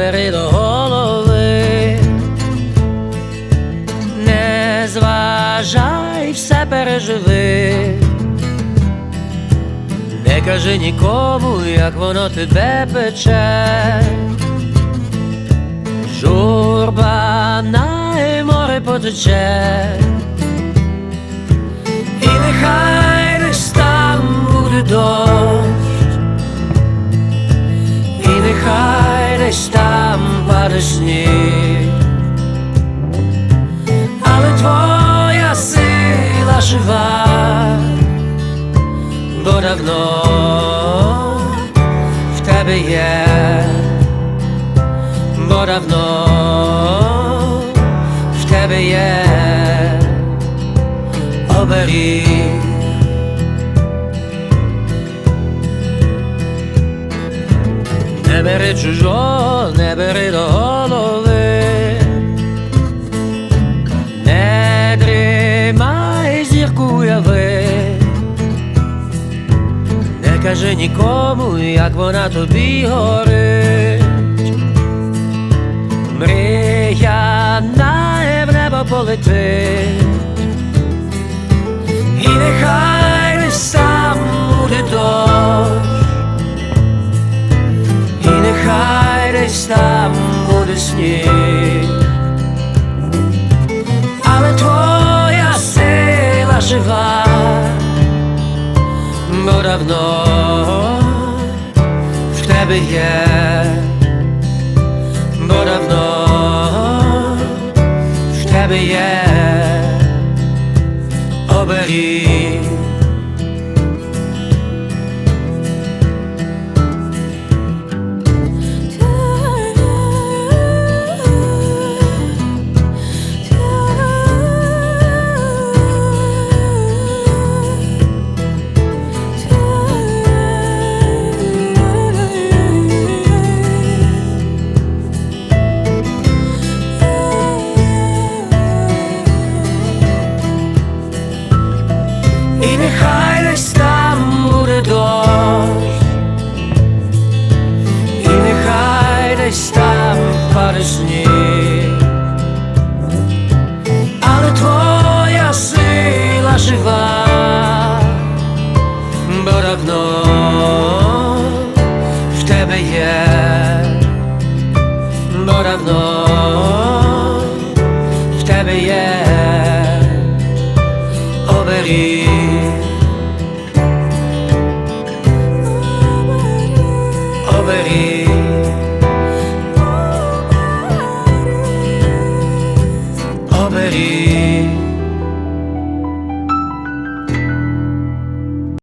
бери до голови, не зважай, все переживи, не кажи нікому, як воно тебе пече. Журба на море потече, там паде сніг, але твоя сила жива, бо давно в тебе є. Бо давно в тебе є. Оберіг. Не бери чужого, не бери до кажи нікому, як вона тобі горить. Мрія на в небо полетить, і нехай десь там буде дощ, і нехай десь там буде сніг, давно. Бо давно але твоя сила жива, бо равно в тебе є, бо равно в тебе є, обері. Оберіг. mairie